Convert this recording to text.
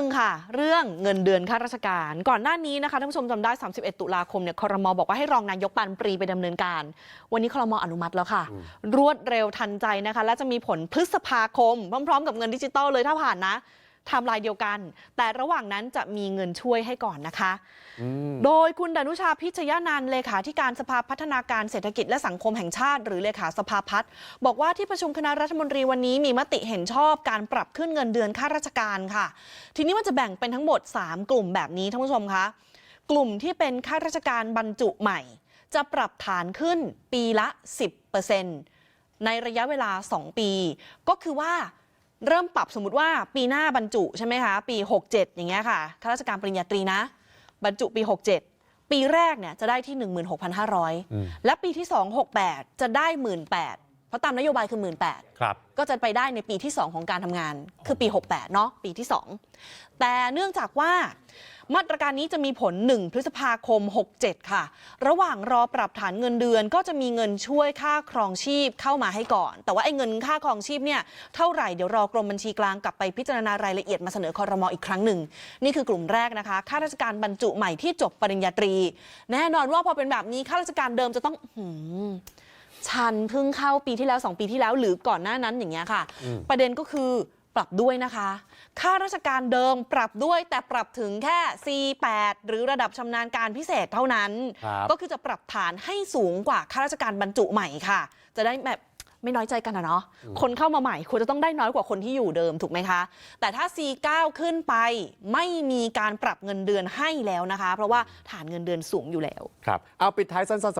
นึ่งค่ะ เรื่องเงินเดือนข้าราชการ ก่อนหน้านี้นะคะท่านผู้ชมจำได้ 31 ตุลาคมเนี่ยคอรมอบอกว่าให้รองนายกปานปรีไปดำเนินการ วันนี้คอรมออนุมัติแล้วค่ะ รวดเร็วทันใจนะคะ และจะมีผลพฤษภาคม พร้อมๆ กับเงินดิจิตอลเลยถ้าผ่านนะไทม์ไลน์เดียวกัน แต่ระหว่างนั้นจะมีเงินช่วยให้ก่อนนะคะอืมโดยคุณดนุชาพิชยานันท์เลขาธิการสภาพัฒนาการเศรษฐกิจและสังคมแห่งชาติ หรือเลขาสภาพัฒน์บอกว่าที่ประชุมคณะรัฐมนตรีวันนี้มีมติเห็นชอบการปรับขึ้นเงินเดือนข้าราชการค่ะ ทีนี้มันจะแบ่งเป็นทั้งหมด 3 กลุ่มแบบนี้ท่านผู้ชมคะกลุ่มที่เป็นข้าราชการบรรจุใหม่ จะปรับฐานขึ้นปีละ 10%ในระยะเวลา 2 ปี ก็คือว่า เริ่มปรับสมมติว่าปีหน้าบรรจุใช่ไหมคะปี 67 อย่างเงี้ยค่ะข้าราชการปริญญาตรีนะ บรรจุปี 67 ปีแรกเนี่ยจะได้ที่อืม16,500 และปีที่ 2 68 จะได้ 18,000 เพราะตามนโยบายคือ18,000ครับ ก็จะไปได้ในปีที่ 2 ของการทำงาน คือปี 68 เนาะปีที่ 2 แต่เนื่องจากว่ามาตรการนี้จะมีผล 1 พฤษภาคม 67 ค่ะ ระหว่างรอปรับฐานเงินเดือนก็จะมีเงินช่วยค่าครองชีพเข้ามาให้ก่อน แต่ว่าไอ้เงินค่าครองชีพเนี่ยเท่าไหร่เดี๋ยวรอกรมบัญชีกลางกลับไปพิจารณารายละเอียดมาเสนอคอรมออีกครั้งหนึ่ง นี่คือกลุ่มแรกนะคะข้าราชการบรรจุใหม่ที่จบปริญญาตรี แน่นอนว่าพอเป็นแบบนี้ข้าราชการเดิมจะต้องหืม ฉันเพิ่งเข้าปีที่แล้ว 2 ปีที่แล้วหรือก่อนหน้านั้นอย่างเงี้ยค่ะอืมประเด็นก็คือปรับด้วยนะคะ ค่าราชการเดิมปรับด้วยแต่ปรับถึงแค่ C8 หรือระดับชำนาญการพิเศษเท่านั้น ครับก็คือจะปรับฐานให้สูงกว่าข้าราชการบรรจุใหม่ค่ะ จะได้แบบไม่น้อยใจกันนะเนาะ คนเข้ามาใหม่ควรจะต้องได้น้อยกว่าคนที่อยู่เดิมถูกไหมคะ แต่ถ้า C9 ขึ้นไปไม่มีการปรับเงินเดือนให้แล้วนะคะ เพราะว่าฐานเงินเดือนสูงอยู่แล้ว ครับ เอาปิดท้ายสั้นๆ